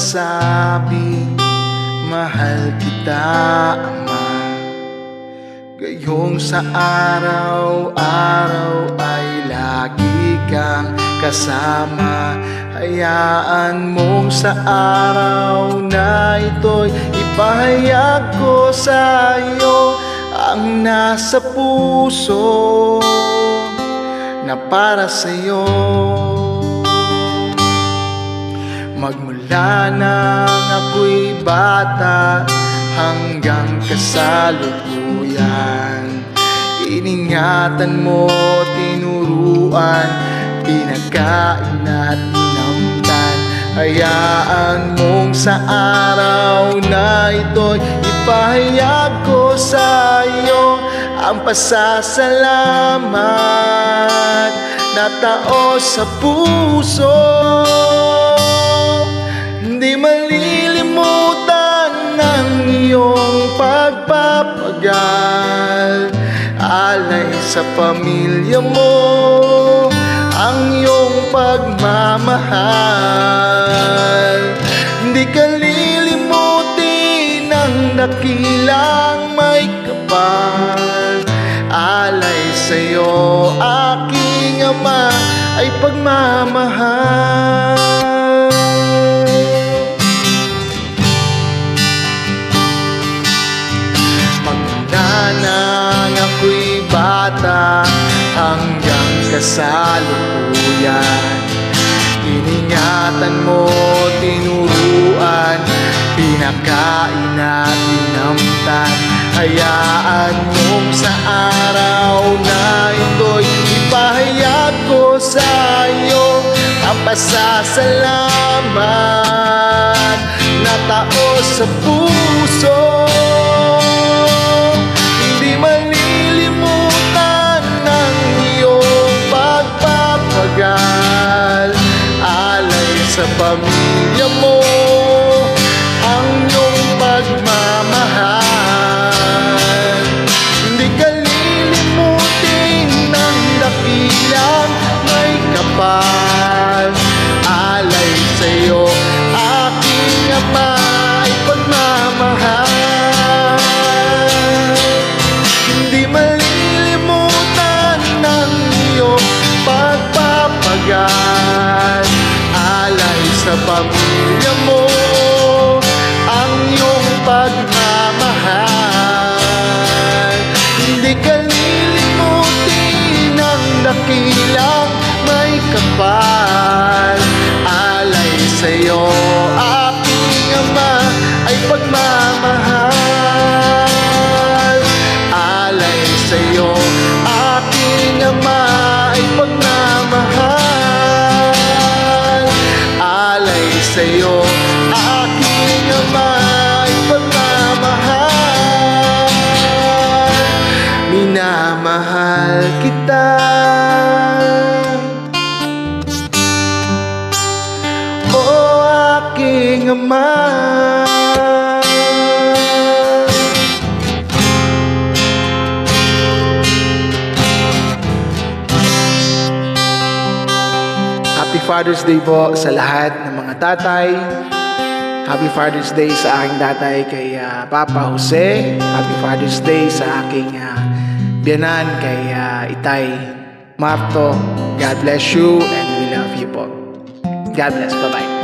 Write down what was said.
masabi Mahal kita, Ama? Gayong sa araw-araw ay lagi kang kasama. Hayaan mong sa araw na ito'y ipahayag ko sa iyo Ang nasa puso na para sa iyo Magmula nang ako'y bata hanggang kasalukuyan. Iningatan mo, tinuruan, pinagkain at pinamtan. Hayaan mong sa araw na ito'y ipahayag ko sa iyo Ang pasasalamat na tao sa puso Hindi malilimutan ng iyong pagpapagal. Alay sa pamilya mo Ang iyong pagmamahal. Hindi ka lilimutin ng dakilang may kapal. Alay sa'yo aking ama ay pagmamahal bata hanggang kasalukuyan. Iningatan mo, tinuruan, pinakain at pinamtan Hayaan mong sa araw na ito'y ipahayag ko sa iyo Ang pasasalamat na tao sa puso sa pamilya mo Ang iyong pagmamahal. Hindi ka lilimutin ng dakilang may kapal. Alay sa'yo aking ama ay pagmamahal. Hindi malilimutan ng iyong pagpapagal pamilya mo Ang iyong pagmamahal. Hindi ka lilimutin ng dakilang may kapal sa'yo. Aking ama ay pagmamahal. Minamahal kita. O aking ama Father's Day po sa lahat ng mga tatay. Happy Father's Day sa aking tatay kay ah, Papa Jose. Happy Father's Day sa aking uh, biyanan kay ah, Itay Marto. God bless you and we love you po. God bless. Bye-bye.